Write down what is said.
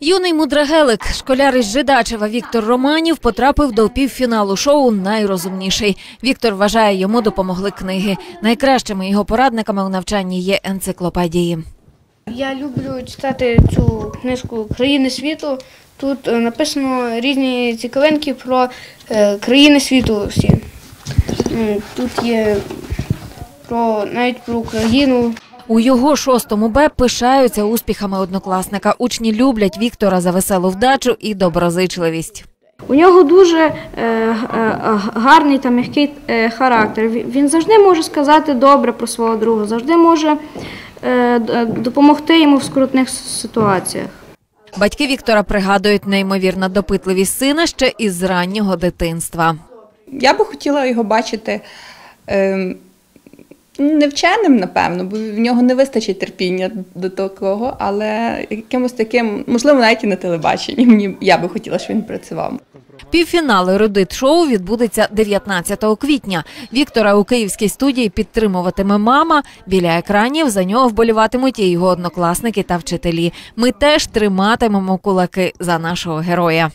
Юний мудрагелик, школяр із Жидачева Віктор Романів потрапив до півфіналу шоу Найрозумніший. Віктор вважає, йому допомогли книги. Найкращими його порадниками у навчанні є енциклопедії. Я люблю читати цю книжку Країни світу. Тут е, написано різні цікавинки про е, країни світу всі. Тут є про навіть про Україну. У його шостому Б пишаються успіхами однокласника. Учні люблять Віктора за веселу вдачу і доброзичливість. У нього дуже е, е, гарний та м'який е, характер. Він завжди може сказати добре про свого друга, завжди може е, допомогти йому в скрутних ситуаціях. Батьки Віктора пригадують неймовірна допитливість сина ще із раннього дитинства. Я би хотіла його бачити ем, не вченим, напевно, бо в нього не вистачить терпіння до такого, але якимось таким, можливо, навіть і на телебаченні. Мені я би хотіла, щоб він працював. Півфінал ерудит шоу відбудеться 19 квітня. Віктора у київській студії підтримуватиме мама. Біля екранів за нього вболіватимуть і його однокласники та вчителі. Ми теж триматимемо кулаки за нашого героя.